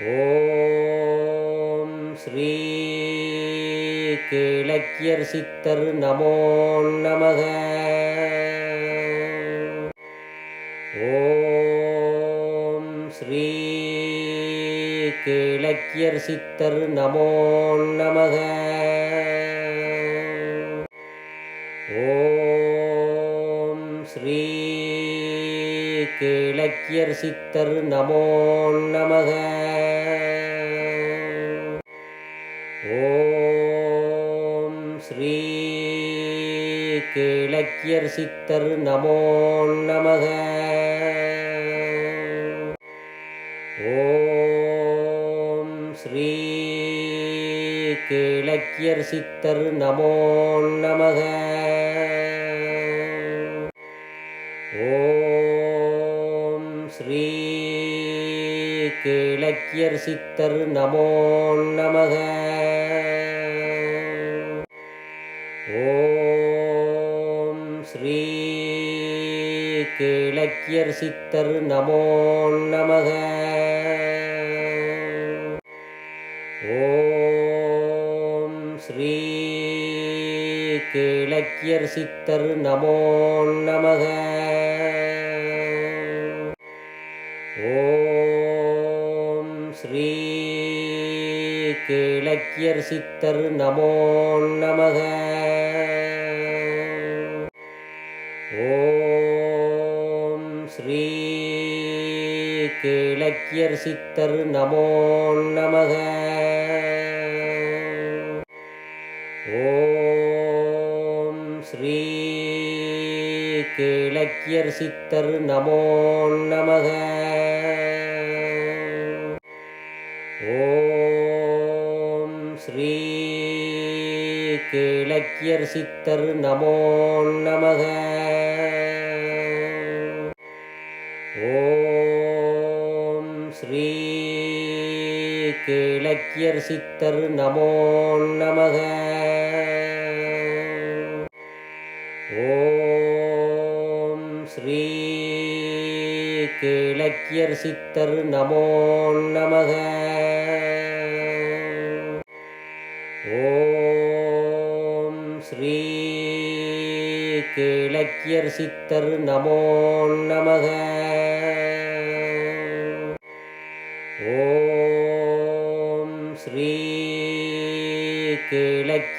ஓம் ஸ்ரீ கேளக்கியர் சித்தர் நமோ நமக. ஓம் ஸ்ரீ கேளக்கியர் சித்தர் நமோ நமக. ஓம் ஸ்ரீ கேளக்கியர் சித்தர் நமோ நமக. கேளக்கியர் சித்தர் நமோ நமக. ஓம் ஸ்ரீ கேளக்கியர் சித்தர் நமோ நமக. ஓம் ஸ்ரீ கேளக்கியர் சித்தர் நமோ நமக. சாக்கியர் சித்தர் நமோ நமக. ஓம் ஸ்ரீ கேளக்கியர் சித்தர் நமோ நமக. ஓம் ஸ்ரீ கேளக்கியர் சித்தர் நமோ நமக. கேளக்கியர் சித்தர் நமோ நமக. ஓம் ஸ்ரீ கேளக்கியர் சித்தர் நமோ நமக. ஓம் ஸ்ரீ கேளக்கியர் சித்தர் நமோ நமக. சாக்கியர் சித்தர் நமோ நமக. ஓம் ஸ்ரீ கேளக்கியர் சித்தர் நமோ நமக. ஓம் ஸ்ரீ கேளக்கியர் சித்தர் நமோ நமக.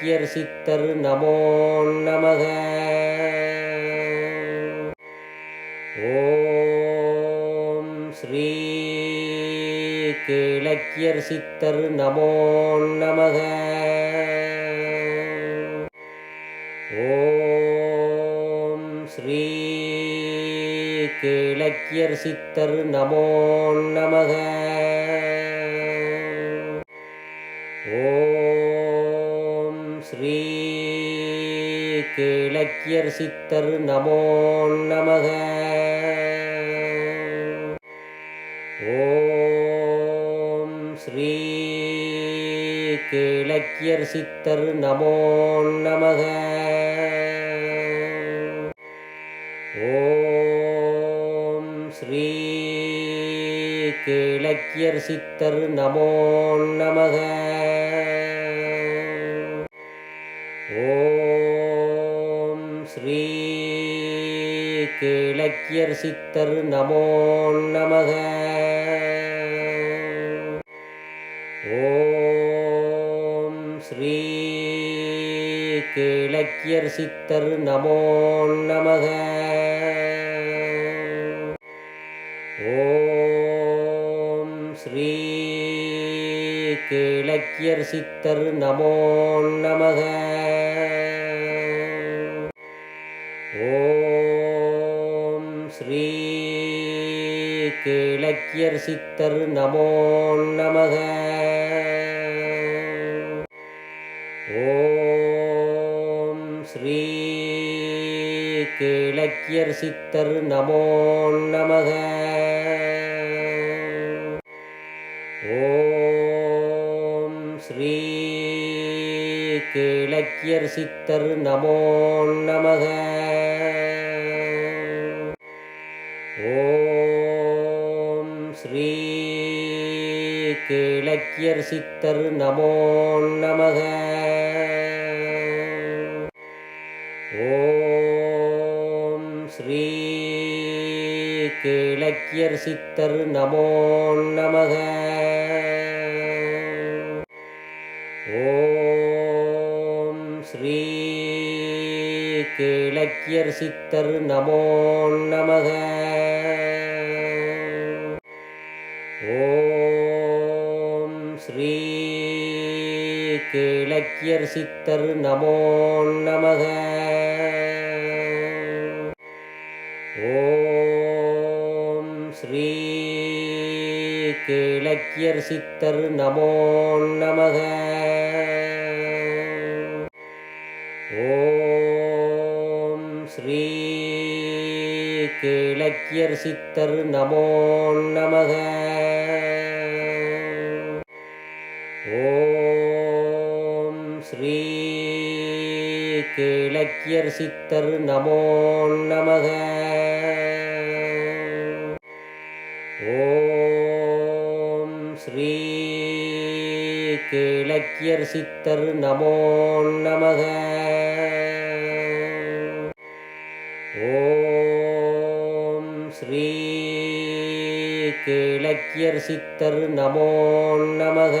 கேளக்கியர் சித்தர் நமோ நமக. ஓம் ஸ்ரீ கேளக்கியர் சித்தர் நமோ நமக. ஓம் ஸ்ரீ கேளக்கியர் சித்தர் நமோ நமக. சாக்கியர் சித்தர் நமோ நமக. ஓம் ஸ்ரீ கேளக்கியர் சித்தர் நமோ நமக. ஓம் ஸ்ரீ கேளக்கியர் சித்தர் நமோ நமக. சாக்கியர் சித்தர் நமோ நமக. ஓம் ஸ்ரீ கேளக்கியர் சித்தர் நமோ நமக. ஓம் ஸ்ரீ கேளக்கியர் சித்தர் நமோ நமக. கேளக்கியர் சித்தர் நமோ நமக. ஓம் ஸ்ரீ கேளக்கியர் சித்தர் நமோ நமக. ஓம் ஸ்ரீ கேளக்கியர் சித்தர் நமோ நமக. ஓம் ஸ்ரீ கேளக்கியர் சித்தர் நமோ நமக. ஓம் ஸ்ரீ கேளக்கியர் சித்தர் நமோ நமக. ஓம் ஸ்ரீ கேளக்கியர் சித்தர் நமோ நமக. கேளக்கியர் சித்தர் நமோ நமக. ஓம் ஸ்ரீ கேளக்கியர் சித்தர் நமோ நமக. ஓம் ஸ்ரீ கேளக்கியர் சித்தர் நமோ நமக. சாக்கியர் சித்தர் நமோ நமக. ஓம் ஸ்ரீ கேளக்கியர் சித்தர் நமோ நமக. ஓம் ஸ்ரீ கேளக்கியர் சித்தர் நமோ நமக.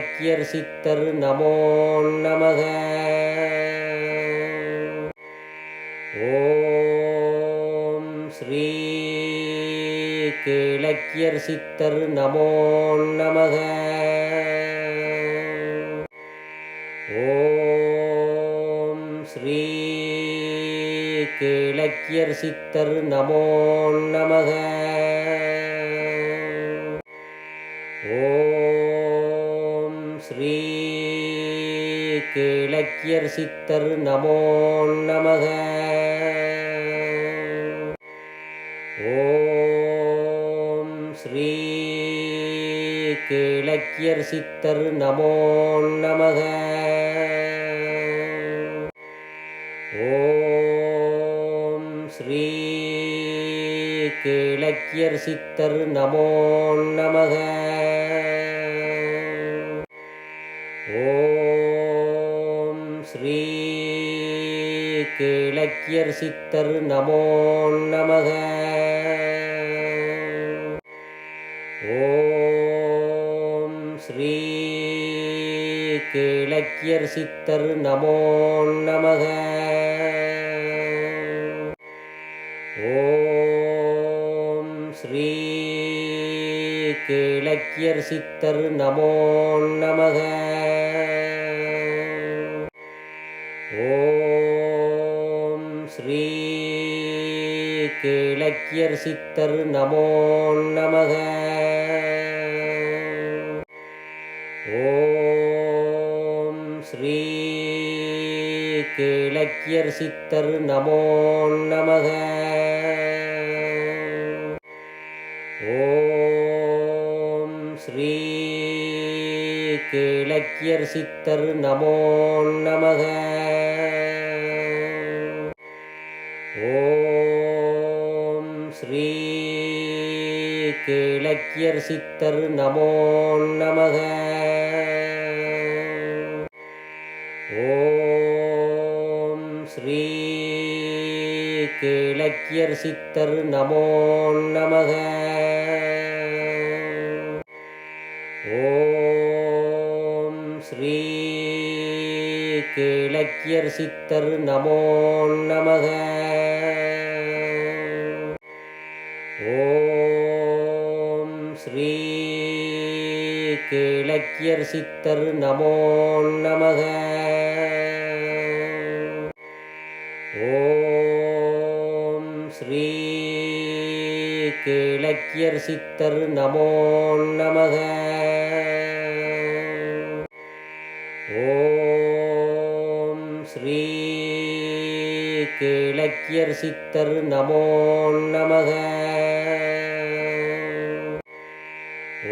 கேளக்கியர் சித்தர் நமோ நமக. ஓம் ஸ்ரீ கேளக்கியர் சித்தர் நமோ நமக. ஓம் ஸ்ரீ கேளக்கியர் சித்தர் நமோ நமக. கேளக்கியர் சித்தர் நமோ நமக. ஓம் ஸ்ரீ கேளக்கியர் சித்தர் நமோ நமக. ஓம் ஸ்ரீ கேளக்கியர் சித்தர் நமோ நமக. கேளக்கியர் சித்தர் நமோ நமக. ஓம் ஸ்ரீ கேளக்கியர் சித்தர் நமோ நமக. ஓம் ஸ்ரீ கேளக்கியர் சித்தர் நமோ நமக. கேளக்கியர் சித்தர் நமோ நமக. ஓம் ஸ்ரீ கேளக்கியர் சித்தர் நமோ நமக. ஓம் ஸ்ரீ கேளக்கியர் சித்தர் நமோ நமக. சாக்கியர் சித்தர் நமோ நமக. ஓம் ஸ்ரீ கேளக்கியர் சித்தர் நமோ நமக. ஓம் ஸ்ரீ கேளக்கியர் சித்தர் நமோ நமக. சாக்கியர் சித்தர் நமோ நமக. ஓம் ஸ்ரீ கேளக்கியர் சித்தர் நமோ நமக. ஓம் ஸ்ரீ கேளக்கியர் சித்தர் நமோ நமக.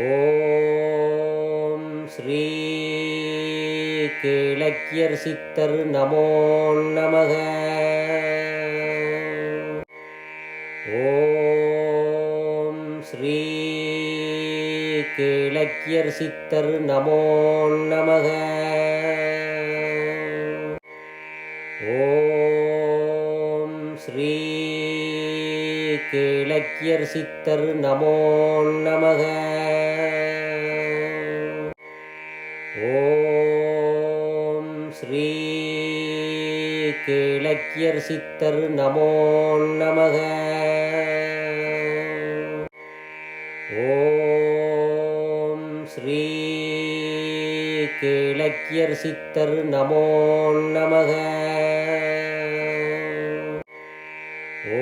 ஓம் ஸ்ரீ கேளக்கியர் சித்தர் நமோ நமக. ஓம் ஸ்ரீ கேளக்கியர் சித்தர் நமோ நமக. ஓம் ஸ்ரீ கேளக்கியர் சித்தர் நமோ நமக. இலக்கியர் சித்தர் நமோ நமக. ஓம் ஸ்ரீ கேளக்கியர் சித்தர் நமோ நமக.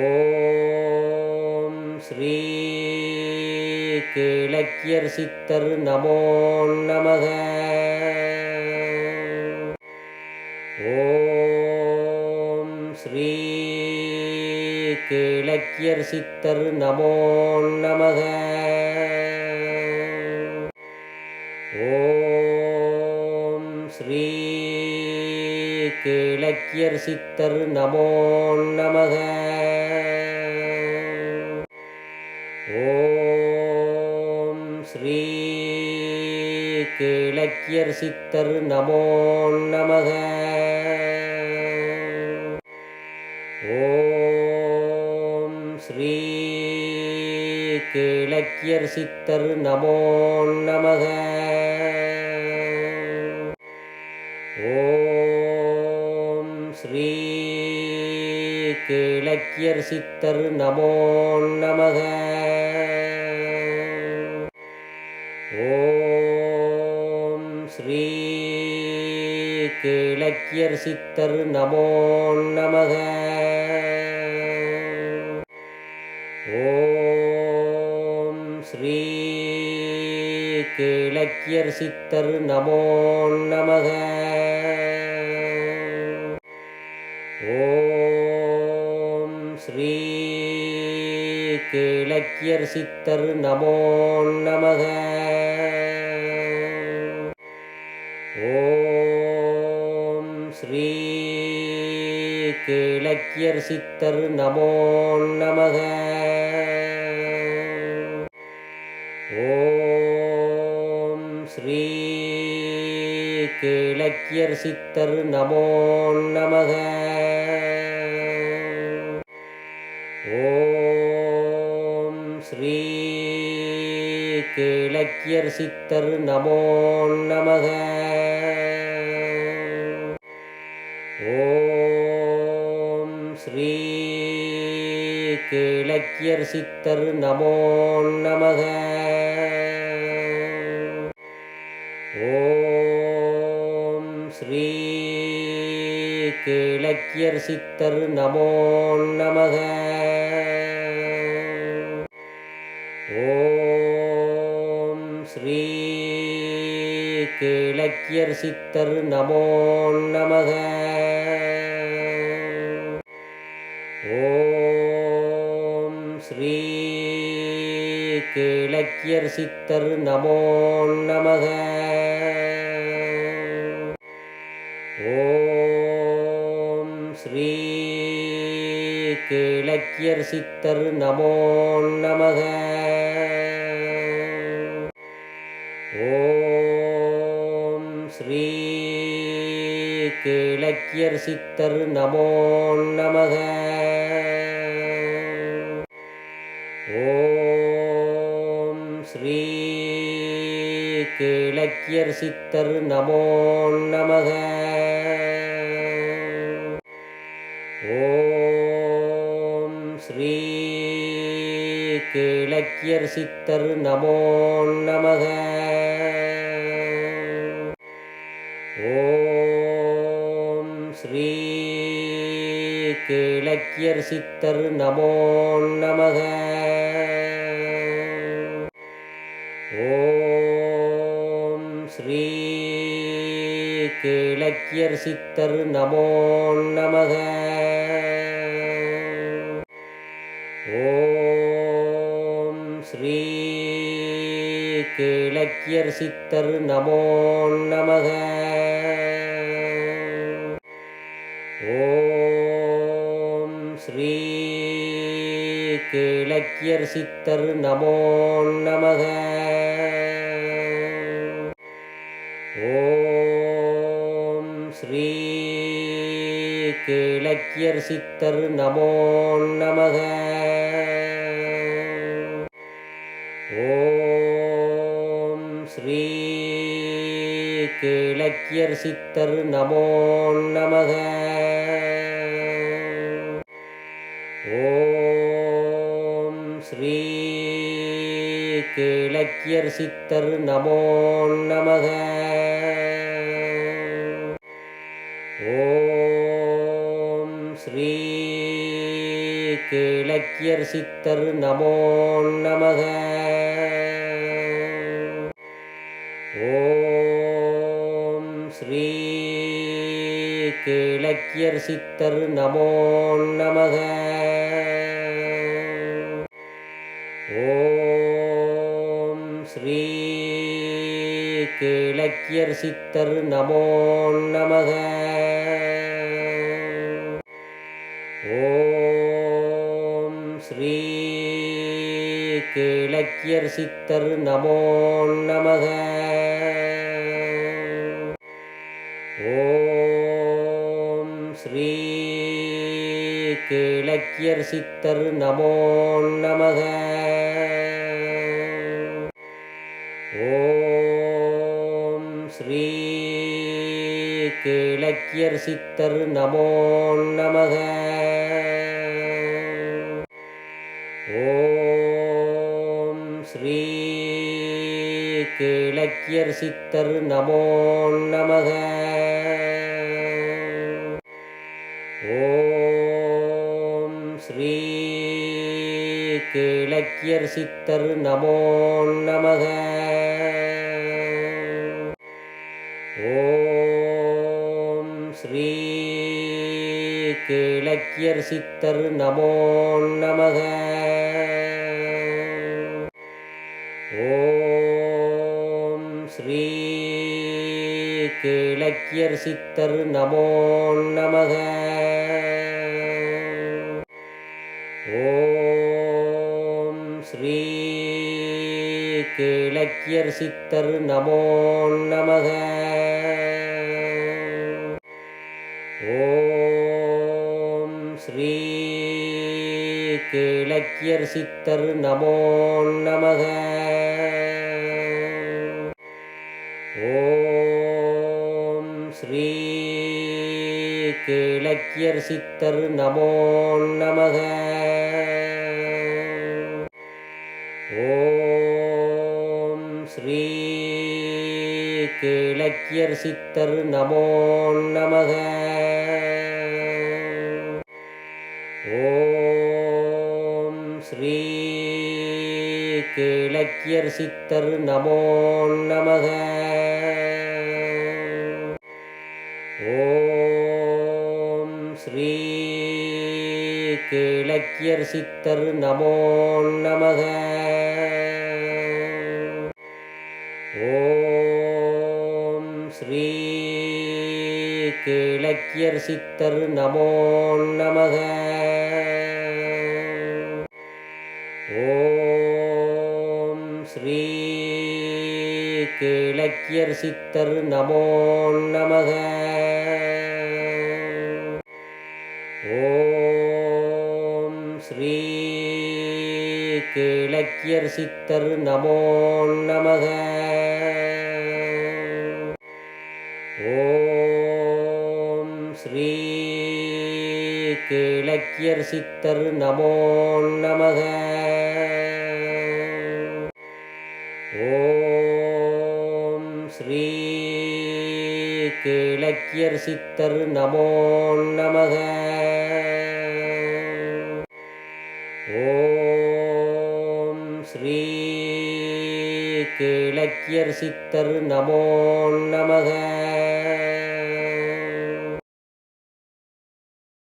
ஓம் ஸ்ரீ கேளக்கியர் சித்தர் நமோ நமக. கேளக்கியர் சித்தர் நமோ நமக. ஓம் ஸ்ரீ கேளக்கியர் சித்தர் நமோ நமக. ஓம் ஸ்ரீ கேளக்கியர் சித்தர் நமோ நமக. சாக்கியர் சித்தர் நமோ நமக. ஓம் ஸ்ரீ கேளக்கியர் சித்தர் நமோ நமக. ஓம் ஸ்ரீ கேளக்கியர் சித்தர் நமோ நமக. சாக்கியர் சித்தர் நமோ நமக. ஓம் ஸ்ரீ கேளக்கியர் சித்தர் நமோ நமக. ஓம் ஸ்ரீ கேளக்கியர் சித்தர் நமோ நமக. கேளக்கியர் சித்தர் நமோ நமக. ஓம் ஸ்ரீ கேளக்கியர் சித்தர் நமோ நமக. ஓம் ஸ்ரீ கேளக்கியர் சித்தர் நமோ நமக. இலக்கியர் சித்தர் நமோ நமக. ஓம் ஸ்ரீ கேளக்கியர் சித்தர் நமோ நமக. ஓம் ஸ்ரீ கேளக்கியர் சித்தர் நமோ நமக. கேளக்கியர் சித்தர் நமோ நமக. ஓம் ஸ்ரீ கேளக்கியர் சித்தர் நமோ நமக. ஓம் ஸ்ரீ கேளக்கியர் சித்தர் நமோ நமக. சாக்கியர் சித்தர் நமோ நமக. ஓம் ஸ்ரீ கேளக்கியர் சித்தர் நமோ நமக. ஓம் ஸ்ரீ கேளக்கியர் சித்தர் நமோ நமக. ஸ்ரீ கேளக்கியர் சித்தர் நமோ நமக. ஓம் ஸ்ரீ கேளக்கியர் சித்தர் நமோ நமக. ஓம் ஸ்ரீ கேளக்கியர் சித்தர் நமோ நமக. இலக்கியர் சித்தர் நமோ நமக. ஓம் ஸ்ரீ கேளக்கியர் சித்தர் நமோ நமக. ஓம் ஸ்ரீ கேளக்கியர் சித்தர் நமோ நமக. கேளக்கியர் சித்தர் நமோ நமக. ஓம் ஸ்ரீ கேளக்கியர் சித்தர் நமோ நமக. ஓம் ஸ்ரீ கேளக்கியர் சித்தர் நமோ நமக. கேளக்கியர் சித்தர் நமோ நமக. ஓம் ஸ்ரீ கேளக்கியர் சித்தர் நமோ நமக. ஓம் ஸ்ரீ கேளக்கியர் சித்தர் நமோ நமக. சாக்கியர் சித்தர் நமோ நமக. ஓம் ஸ்ரீ கேளக்கியர் சித்தர் நமோ நமக. ஓம் ஸ்ரீ கேளக்கியர் சித்தர் நமோ நமக. சாக்கியர் சித்தர் நமோ நமக. ஓம் ஸ்ரீ கேளக்கியர் சித்தர் நமோ நமக. ஓம் ஸ்ரீ கேளக்கியர் சித்தர் நமோ நமக. கேளக்கியர் சித்தர் நமோ நமக. ஓம் ஸ்ரீ கேளக்கியர் சித்தர் நமோ நமக. ஓம் ஸ்ரீ கேளக்கியர் சித்தர் நமோ நமக. கேளக்கியர் சித்தர் நமோ நமக. ஓம் ஸ்ரீ கேளக்கியர் சித்தர் நமோ நமக. ஓம் ஸ்ரீ கேளக்கியர் சித்தர் நமோ நமக. கேளக்கியர் சித்தர் நமோ நமக. ஓம் ஸ்ரீ கேளக்கியர் சித்தர் நமோ நமக. ஓம் ஸ்ரீ கேளக்கியர் சித்தர் நமோ நமக.